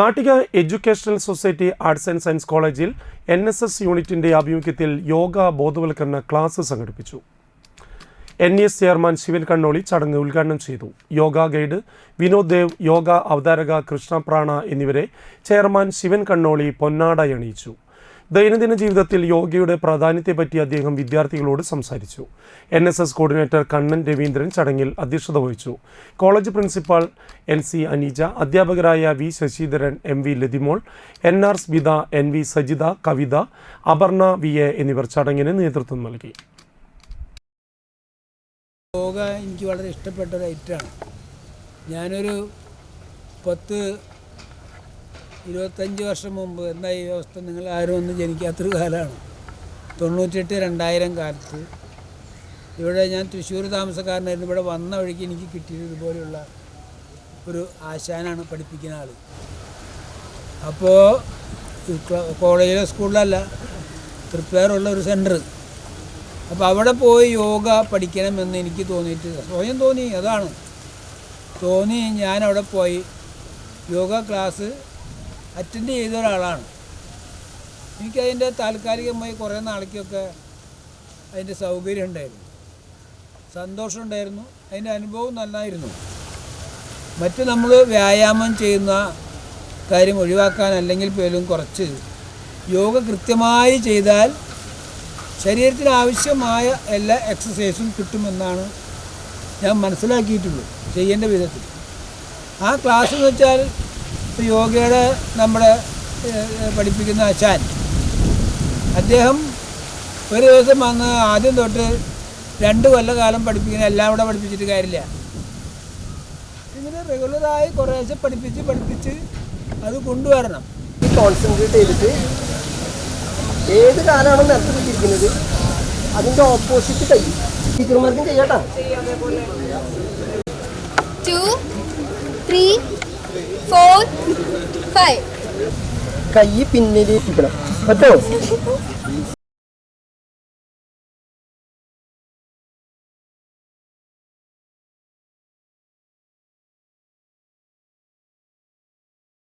Nattika educational society arts and science കോളേജിൽ N S S യൂണിറ്റിന്റെ ആഭിമുഖ്യത്തിൽ യോഗ ബോധവൽക്കരണ ക്ലാസ് സംഘടിപ്പിച്ചു. N S chairman Shivan Kannoli ചടങ്ങ് ഉദ്ഘാടനം ചെയ്തു. യോഗ ഗൈഡ് വിനോദ് ദേവ് യോഗ അവതാരക കൃഷ്ണപ്രാണ എന്നിവരെ ചെയർമാൻ ശിവൻ കണ്ണോളി പൊന്നാടയണിയിച്ചു ദൈനംദിന ജീവിതത്തിൽ യോഗയുടെ പ്രാധാന്യത്തെപ്പറ്റി അദ്ദേഹം വിദ്യാർത്ഥികളോട് സംസാരിച്ചു. N S S coordinator Kannan Raveendran ചടങ്ങിൽ അധ്യക്ഷത വഹിച്ചു. College principal N C Aneeja അധ്യാപകരായ V Sasidharan M V Lathimol N R Smitha N V Sajitha Kavitha Aparna V A എന്നിവർ ചടങ്ങിന് നേതൃത്വം നൽകി. യോഗ എനിക്ക് വളരെ ഇഷ്ടപ്പെട്ട ഒരു ഐറ്റമാണ് ഞാനൊരു പത്ത് ഇരുപത്തഞ്ച് വർഷം മുമ്പ് എന്താ ഈ വ്യവസ്ഥ നിങ്ങൾ ആരും ഒന്നും ജനിക്കാത്തൊരു കാലമാണ്. തൊണ്ണൂറ്റെട്ട് രണ്ടായിരം കാലത്ത് ഇവിടെ ഞാൻ തൃശ്ശൂർ താമസക്കാരനായിരുന്നു. ഇവിടെ വന്ന വഴിക്ക് എനിക്ക് കിട്ടിയത് ഇതുപോലെയുള്ള ഒരു ആശാനാണ് പഠിപ്പിക്കുന്ന ആൾ അപ്പോൾ കോളേജിലെ സ്കൂളിലല്ല തൃപ്പേറുള്ള ഒരു സെന്റർ അപ്പോൾ അവിടെ പോയി യോഗ പഠിക്കണമെന്ന് എനിക്ക് തോന്നിയിട്ട് സ്വയം തോന്നി. അതാണ്. തോന്നി ഞാൻ അവിടെ പോയി. യോഗ ക്ലാസ് അറ്റൻഡ് ചെയ്ത ഒരാളാണ്. എനിക്കതിന്റെ താൽക്കാലികമായി കുറേ നാളേക്കൊക്കെ അതിന്റെ സൗകര്യം ഉണ്ടായിരുന്നു. സന്തോഷം ഉണ്ടായിരുന്നു. അതിന്റെ അനുഭവം നന്നായിരുന്നു. മറ്റ് നമ്മൾ വ്യായാമം ചെയ്യുന്ന കാര്യം ഒഴിവാക്കാൻ അല്ലെങ്കിൽ പോലും കുറച്ച് യോഗ കൃത്യമായി ചെയ്താൽ ശരീരത്തിന് ആവശ്യമായ എല്ലാ എക്സസൈസും കിട്ടുമെന്നാണ് ഞാൻ മനസ്സിലാക്കിയിട്ടുള്ളൂ ചെയ്യേണ്ട വിധത്തിൽ. ആ ക്ലാസ് എന്ന് വെച്ചാൽ യോഗയുടെ നമ്മുടെ പഠിപ്പിക്കുന്ന അച്ചാൻ അദ്ദേഹം ഒരു ദിവസം വന്ന് ആദ്യം തൊട്ട് രണ്ട് കൊല്ലകാലം പഠിപ്പിക്കുന്ന എല്ലാം കൂടെ പഠിപ്പിച്ചിട്ട് കാര്യമില്ല. ഇങ്ങനെ റെഗുലറായി കുറേശ്ശെ പഠിപ്പിച്ച് പഠിപ്പിച്ച് അത് കൊണ്ടുവരണം. ഈ കോൺസെൻട്രേറ്റ് ചെയ്തിട്ട് ഏത് കാലമാണോ നിലത്ത് അതിന്റെ അതിന്റെ ഓപ്പോസിറ്റ് കൈ ടീച്ചർമാർക്കും ചെയ്യാട്ടോ ടു three, four, five. കൈ പിന്നിലേറ്റിക്കണം പറ്റോ